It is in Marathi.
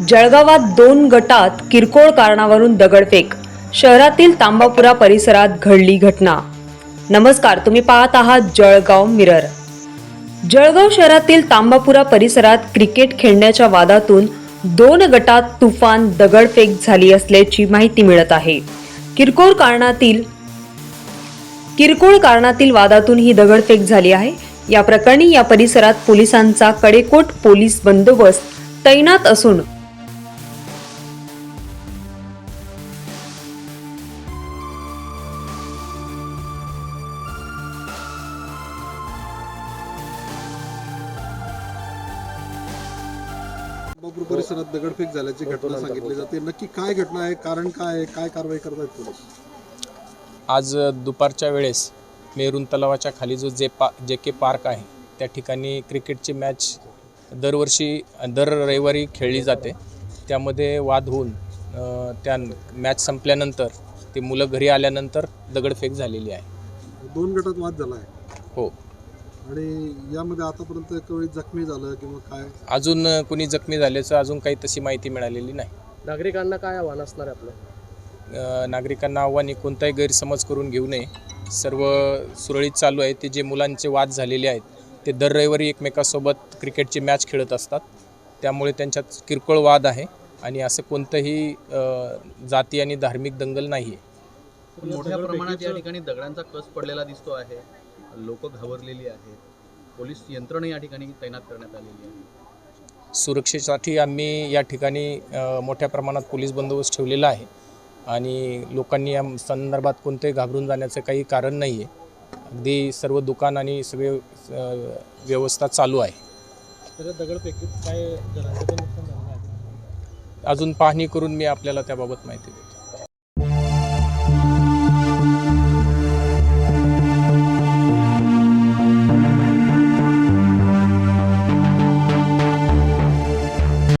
जळगावात दोन गटात किरकोळ कारणावरून दगडफेक. शहरातील तांबापुरा परिसरात घडली घटना. नमस्कार तुम्ही पाहत आहात जळगाव मिरर. जळगाव शहरातील तांबापुरा परिसरात क्रिकेट खेळण्याच्या वादातून दोन गटात तुफान दगडफेक झाली असल्याची माहिती मिळत आहे. किरकोळ कारणातील किरकोळ कारणातील वादातून ही दगडफेक झाली आहे. या प्रकरणी या परिसरात पोलिसांचा कडेकोट पोलीस बंदोबस्त तैनात असून परिसरात दगडफेक झाल्याची घटना सांगितली जाते. नक्की काय घटना आहे? कारण काय आहे? काय कारवाई करतायत पोलीस? आज दुपारच्या वेळेस मेरून तलावाच्या खाली जो जे पा जे के पार्क आहे त्या ठिकाणी क्रिकेटची मॅच दरवर्षी दर रविवारी खेळली जाते. त्यामध्ये वाद होऊन त्या मॅच संपल्यानंतर ते मुलं घरी आल्यानंतर दगडफेक झालेली आहे. दोन गटात वाद झाला आहे. हो. आणि यामध्ये आतापर्यंत कोणी जखमी झालं किंवा काय? अजून कुणी जखमी झाल्याचं अजून काही तशी माहिती मिळालेली नाही. नागरिकांना काय आव्हान असणार आहे आपलं? अ, नागरिकांना आव्हाने कोणताही गैरसमज करून घेऊ नये. सर्व सुरळीत चालू आहे. ते जे मुलांचे वाद झालेले आहेत ते दर रविवारी एकमेकासोबत क्रिकेटची मॅच खेळत असतात. त्यामुळे त्यांच्यात किरकोळ वाद आहे. आणि असं कोणतंही अ, जाती आणि धार्मिक दंगल नाही आहे मोठ्या प्रमाणात या ठिकाणी दगडांचा कस पडलेला दिसतो आहे. लोक घाबरलेली आहेत. पोलीस यंत्रणा या ठिकाणी तैनात करण्यात आलेली आहे. सुरक्षेसाठी आम्ही या ठिकाणी मोठ्या प्रमाणात पोलीस बंदोबस्त ठेवलेला आहे. आणि लोकांनी या संदर्भात कोणतेही घाबरून जाण्याचं काही कारण नाही आहे अगदी सर्व दुकान आणि सगळे व्यवस्था चालू आहे. काय अजून पाहणी करून मी आपल्याला त्याबाबत माहिती देतो.